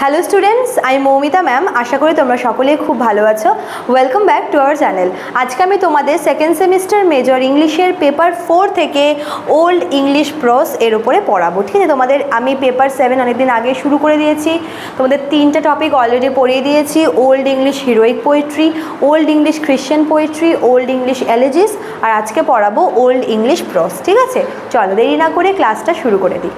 Hello students আমি Moumita ma'am আশা করি তোমরা সকলেই খুব ভালো আছো। Welcome back to our channel আজকে আমি তোমাদের সেকেন্ড সেমিস্টার মেজর ইংলিশের পেপার ফোর থেকে ওল্ড ইংলিশ প্রস এর উপরে পড়াবো। ঠিক আছে? তোমাদের আমি পেপার সেভেন অনেকদিন আগে শুরু করে দিয়েছি। তোমাদের তিনটে টপিক অলরেডি পড়িয়ে দিয়েছি। Old English heroic poetry old English Christian poetry old English elegies আর আজকে পড়াবো ওল্ড ইংলিশ প্রস ঠিক আছে? চলো দেরি না করে ক্লাসটা শুরু করে দিই।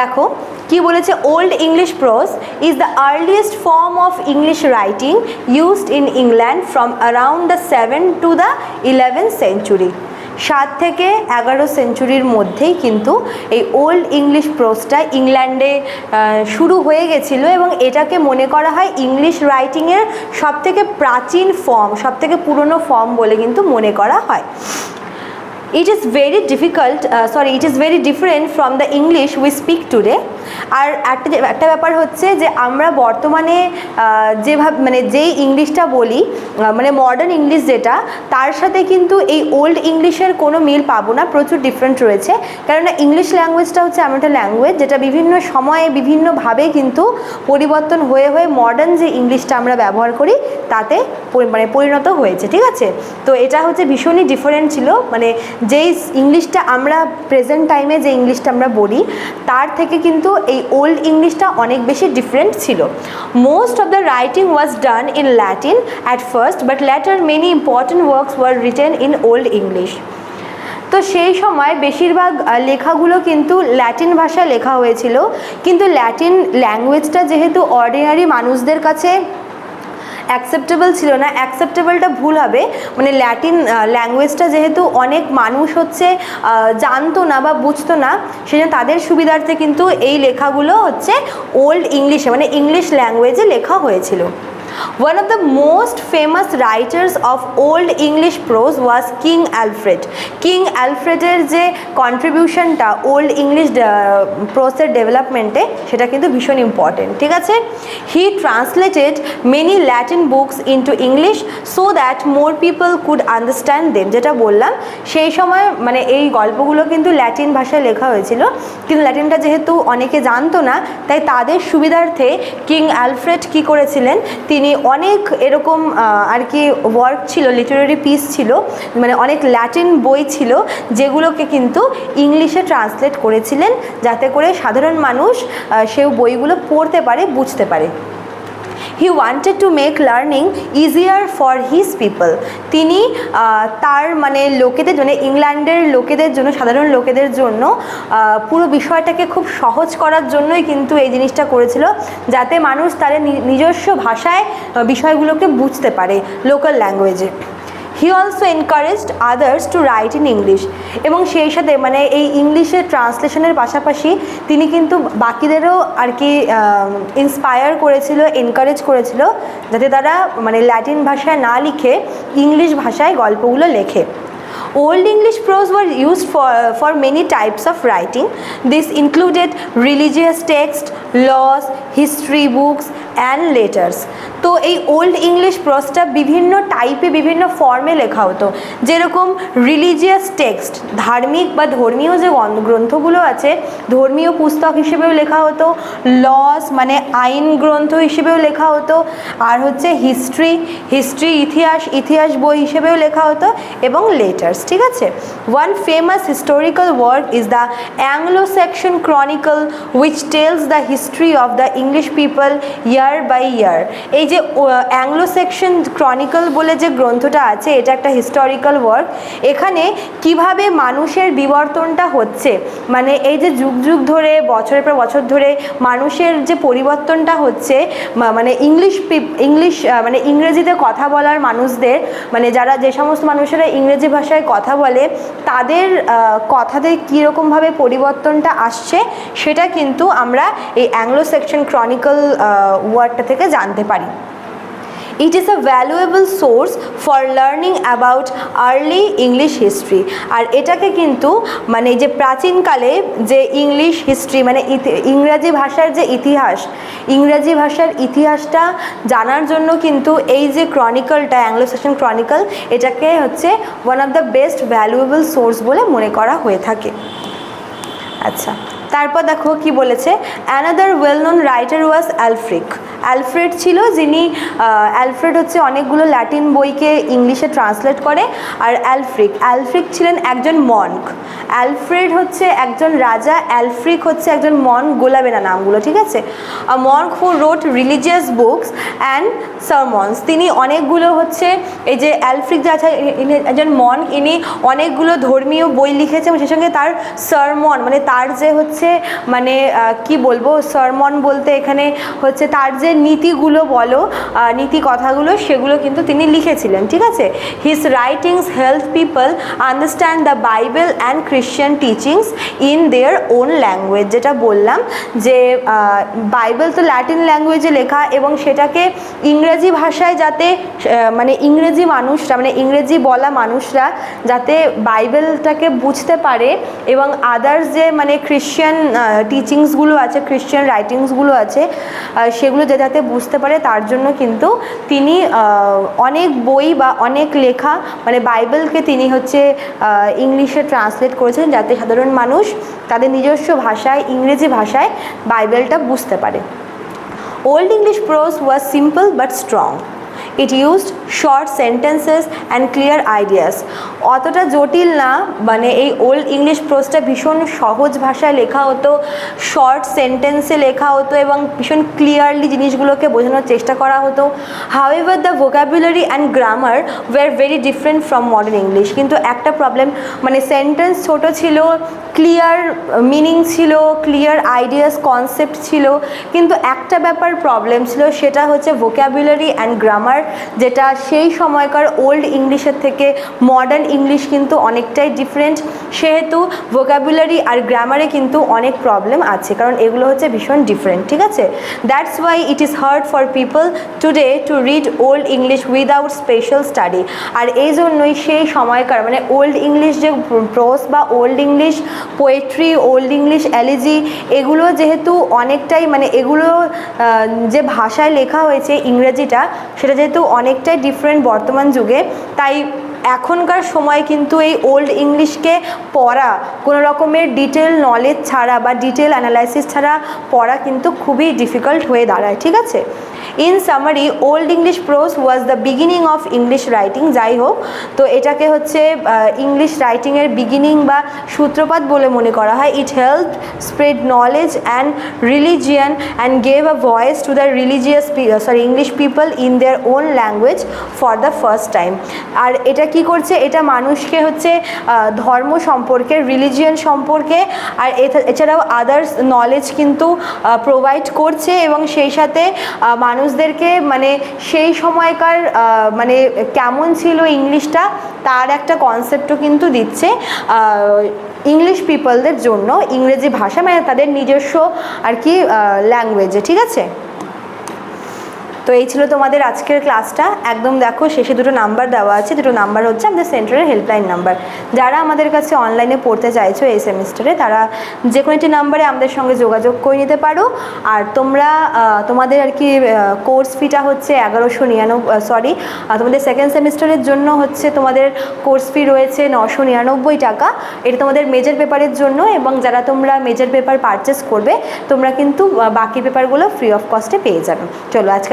দেখো কি বলেছে? Old English prose is the earliest form of English writing used in England from around the seven to the eleven century সাত থেকে এগারো সেঞ্চুরির মধ্যেই কিন্তু এই ওল্ড ইংলিশ প্রোজটা ইংল্যান্ডে শুরু হয়ে গেছিল এবং এটাকে মনে করা হয় ইংলিশ রাইটিংয়ের সবথেকে প্রাচীন ফর্ম সবথেকে পুরনো ফর্ম বলে কিন্তু মনে করা হয়। It is very difficult sorry it is very different from the English we speak today আর একটা একটা ব্যাপার হচ্ছে যে, আমরা বর্তমানে যেভাবে মানে যেই ইংলিশটা বলি মানে মডার্ন ইংলিশ যেটা, তার সাথে কিন্তু এই ওল্ড ইংলিশের কোনো মিল পাবো না, প্রচুর ডিফারেন্ট রয়েছে। কেননা ইংলিশ ল্যাঙ্গুয়েজটা হচ্ছে এমন একটা ল্যাঙ্গুয়েজ যেটা বিভিন্ন সময়ে বিভিন্নভাবে কিন্তু পরিবর্তন হয়ে হয়ে মডার্ন যে ইংলিশটা আমরা ব্যবহার করি, তাতে মানে পরিণত হয়েছে, ঠিক আছে? তো এটা হচ্ছে ভীষণই ডিফারেন্ট ছিল মানে যেই ইংলিশটা আমরা প্রেজেন্ট টাইমে যে ইংলিশটা আমরা বলি, তার থেকে কিন্তু এই ওল্ড ইংলিশটা অনেক বেশি ডিফারেন্ট ছিল। Most of the writing was done in Latin at first but later many important works were written in old English তো সেই সময় বেশিরভাগ লেখাগুলো কিন্তু ল্যাটিন ভাষায় লেখা হয়েছিল। কিন্তু ল্যাটিন ল্যাঙ্গুয়েজটা যেহেতু অর্ডিনারি মানুষদের কাছে অ্যাকসেপ্টেবল ছিল না অ্যাকসেপ্টেবলটা ভুল হবে। মানে ল্যাটিন ল্যাঙ্গুয়েজটা যেহেতু অনেক মানুষ হচ্ছে জানতো না বা বুঝতো না, সেজন্য তাদের সুবিধার্থে কিন্তু এই লেখাগুলো হচ্ছে ওল্ড ইংলিশে মানে ইংলিশ ল্যাঙ্গুয়েজে লেখা হয়েছিল। One of the most famous writers of old English prose was king Alfred king অ্যালফ্রেডের যে কন্ট্রিবিউশনটা ওল্ড ইংলিশ প্রোসের ডেভেলপমেন্টে সেটা কিন্তু ভীষণ ইম্পর্টেন্ট ঠিক আছে? He translated many Latin books into English so that more people could understand them যেটা বললাম। সেই সময় মানে এই গল্পগুলো কিন্তু ল্যাটিন ভাষায় লেখা হয়েছিল। কিন্তু ল্যাটিনটা যেহেতু অনেকে জানতো না, তাই তাদের সুবিধার্থে কিং অ্যালফ্রেড কি করেছিলেন? তিনি অনেক এরকম আর কি ওয়ার্ক ছিল লিটারারি পিস ছিল মানে অনেক ল্যাটিন বই ছিল, যেগুলোকে কিন্তু ইংলিশে ট্রান্সলেট করেছিলেন, যাতে করে সাধারণ মানুষ সেই বইগুলো পড়তে পারে, বুঝতে পারে। He wanted to make learning easier for his people তিনি তার মানে লোকেদের জন্য, ইংল্যান্ডের লোকেদের জন্য, সাধারণ লোকেদের জন্য পুরো বিষয়টাকে খুব সহজ করার জন্যই কিন্তু এই জিনিসটা করেছিল, যাতে মানুষ তাদের নিজস্ব ভাষায় বিষয়গুলোকে বুঝতে পারে লোকাল ল্যাঙ্গুয়েজে he also encouraged others to write in English এবং সেই সাথে মানে এই ইংলিশের ট্রান্সলেশনের পাশাপাশি তিনি কিন্তু বাকিদেরও আর কি ইন্সপায়ার করেছিল এনকারেজ করেছিল যাতে তারা মানে ল্যাটিন ভাষায় না লিখে ইংলিশ ভাষায় গল্পগুলো লেখে Old English prose were used for, for many types of writing. This included religious text, laws, history books and letters. তো এই ওল্ড ইংলিশ প্রসটা বিভিন্ন টাইপে বিভিন্ন ফর্মে লেখা হতো। যেরকম রিলিজিয়াস টেক্সট ধার্মিক বা ধর্মীয় যে গ্রন্থ- গ্রন্থগুলো আছে ধর্মীয় পুস্তক হিসেবেও লেখা হতো। লস মানে আইন গ্রন্থ হিসেবেও লেখা হতো। আর হচ্ছে হিস্ট্রি হিস্ট্রি ইতিহাস ইতিহাস বই হিসেবেও লেখা হতো এবং লেটার্স ঠিক আছে? One famous historical work is the Anglo Saxon chronicle which tells the history of the English people year by year এই যে অ্যাংলো সেকশন ক্রনিকল বলে যে গ্রন্থটা আছে, এটা একটা হিস্টোরিক্যাল ওয়ার্ক এখানে কীভাবে মানুষের বিবর্তনটা হচ্ছে? মানে এই যে যুগ যুগ ধরে, বছরের পর বছর ধরে মানুষের যে পরিবর্তনটা হচ্ছে মানে ইংলিশ ইংলিশ মানে ইংরেজিতে কথা বলার মানুষদের মানে যারা যে সমস্ত মানুষেরা ইংরেজি ভাষায় কথা বলে, তাদের কথাতে কীরকমভাবে পরিবর্তনটা আসছে, সেটা কিন্তু আমরা এই অ্যাংলো সেকশন ক্রনিকল ওয়ার্ডটা থেকে জানতে পারি। It is a valuable source for learning about early English history আর এটাকে কিন্তু মানে যে প্রাচীনকালে যে ইংলিশ হিস্ট্রি মানে ইংরাজি ভাষার যে ইতিহাস, ইংরাজি ভাষার ইতিহাসটা জানার জন্য কিন্তু এই যে ক্রনিকলটা অ্যাংলো সেশন ক্রনিকল এটাকে হচ্ছে one of the best valuable source বলে মনে করা হয়ে থাকে। আচ্ছা। তারপর দেখো কি বলেছে? Another well known writer was Aelfric Alfred ছিল যিনি অ্যালফ্রেড হচ্ছে অনেকগুলো ল্যাটিন বইকে ইংলিশে ট্রান্সলেট করে, আর অ্যালফ্রিক অ্যালফ্রিক ছিলেন একজন মনক অ্যালফ্রেড হচ্ছে একজন রাজা অ্যালফ্রিক হচ্ছে একজন মন গোলাবে না নামগুলো, ঠিক আছে? Monk who wrote religious books and sermons তিনি অনেকগুলো হচ্ছে, এই যে অ্যালফ্রিক যা আছে একজন মন ইনি অনেকগুলো ধর্মীয় বই লিখেছে সেই সঙ্গে তার সারমন মানে তার যে হচ্ছে মানে কি বলব, সারমন বলতে এখানে হচ্ছে তার যে নীতিগুলো বলো নীতি কথাগুলো, সেগুলো কিন্তু তিনি লিখেছিলেন, ঠিক আছে? His writings help people understand the Bible and Christian teachings in their own language যেটা বললাম যে বাইবেল তো ল্যাটিন ল্যাঙ্গুয়েজে লেখা এবং সেটাকে ইংরেজি ভাষায় যাতে মানে ইংরেজি মানুষরা মানে ইংরেজি বলা মানুষরা যাতে বাইবেলটাকে বুঝতে পারে এবং আদার্স যে মানে খ্রিশ্চান টিচিংসগুলো আছে খ্রিশ্চান রাইটিংসগুলো আছে সেগুলো যে যাতে বুঝতে পারে তার জন্য কিন্তু তিনি অনেক বই বা অনেক লেখা মানে বাইবেলকে তিনি হচ্ছে ইংলিশে ট্রান্সলেট করেছেন যাতে সাধারণ মানুষ তাদের নিজস্ব ভাষায়, ইংরেজি ভাষায় বাইবেলটা বুঝতে পারে Old English prose was simple but strong. It used short sentences and clear ideas অতটা জটিল না মানে এই ওল্ড ইংলিশ প্রোজটা ভীষণ সহজ ভাষায় লেখা হতো শর্ট সেন্টেন্সে লেখা হতো এবং ভীষণ ক্লিয়ারলি জিনিসগুলোকে বোঝানোর চেষ্টা করা হতো। However the vocabulary and grammar were very different from modern English কিন্তু একটা প্রবলেম মানে সেন্টেন্স ছোট ছিল ক্লিয়ার মিনিং ছিল ক্লিয়ার আইডিয়াস কনসেপ্ট ছিল, কিন্তু একটা ব্যাপার প্রবলেম ছিল, সেটা হচ্ছে ভোকাবুলারি অ্যান্ড গ্রামার যেটা সেই সময়কার ওল্ড ইংলিশের থেকে মডার্ন ইংলিশ কিন্তু অনেকটাই ডিফারেন্ট সেহেতু ভোকাবুলারি আর গ্রামারে কিন্তু অনেক প্রবলেম আছে, কারণ এগুলো হচ্ছে ভীষণ ডিফারেন্ট ঠিক আছে? That's why it is hard for people today to read old English without special study আর এই জন্যই সেই সময়কার মানে ওল্ড ইংলিশ যে প্রোস বা old English poetry old English elegy এগুলো যেহেতু অনেকটাই মানে এগুলো যে ভাষায় লেখা হয়েছে ইংরেজিটা, সেটা যেহেতু অনেকটাই ডিফারেন্ট বর্তমান যুগে। তাই এখনকার সময় কিন্তু এই ওল্ড ইংলিশকে পড়া, কোনো রকমের ডিটেল নলেজ ছাড়া বা ডিটেল অ্যানালাইসিস ছাড়া পড়া কিন্তু খুবই ডিফিকাল্ট হয়ে দাঁড়ায়, ঠিক আছে? In summary old English prose was the beginning of English writing যাই হোক। তো এটাকে হচ্ছে ইংলিশ রাইটিংয়ের বিগিনিং বা সূত্রপাত বলে মনে করা হয়। It help spread knowledge and religion and gave a voice to the religious sorry English people in their own language for the first time আর এটা কি করছে? এটা মানুষকে হচ্ছে ধর্ম সম্পর্কে রিলিজিয়ান সম্পর্কে আর এছাড়াও আদার্স নলেজ কিন্তু প্রোভাইড করছে এবং সেই সাথে আহ, মানুষদেরকে মানে সেই সময়কার মানে কেমন ছিল ইংলিশটা, তার একটা কনসেপ্টও কিন্তু দিচ্ছে ইংলিশ পিপলদের জন্য ইংরেজি ভাষা মানে তাদের নিজস্ব আর কি ল্যাঙ্গুয়েজে ঠিক আছে? তো এই ছিল তোমাদের আজকের ক্লাসটা। একদম দেখো, শেষে দুটো নাম্বার দেওয়া আছে। দুটো নাম্বার হচ্ছে আমাদের সেন্টারের হেল্পলাইন নাম্বার। যারা আমাদের কাছে অনলাইনে পড়তে চাইছো এই সেমিস্টারে, তারা যে কোনো একটি নাম্বারে আমাদের সঙ্গে যোগাযোগ করে নিতে পারো। আর তোমরা তোমাদের আর কি কোর্স ফিটা হচ্ছে এগারোশো নিরানব্বই সরি তোমাদের সেকেন্ড সেমিস্টারের জন্য হচ্ছে তোমাদের কোর্স ফি রয়েছে নশো নিরানব্বই টাকা। এটা তোমাদের মেজর পেপারের জন্য এবং যারা তোমরা মেজর পেপার পারচেস করবে, তোমরা কিন্তু বাকি পেপারগুলো ফ্রি অফ কস্টে পেয়ে যাবে। চলো, আজকে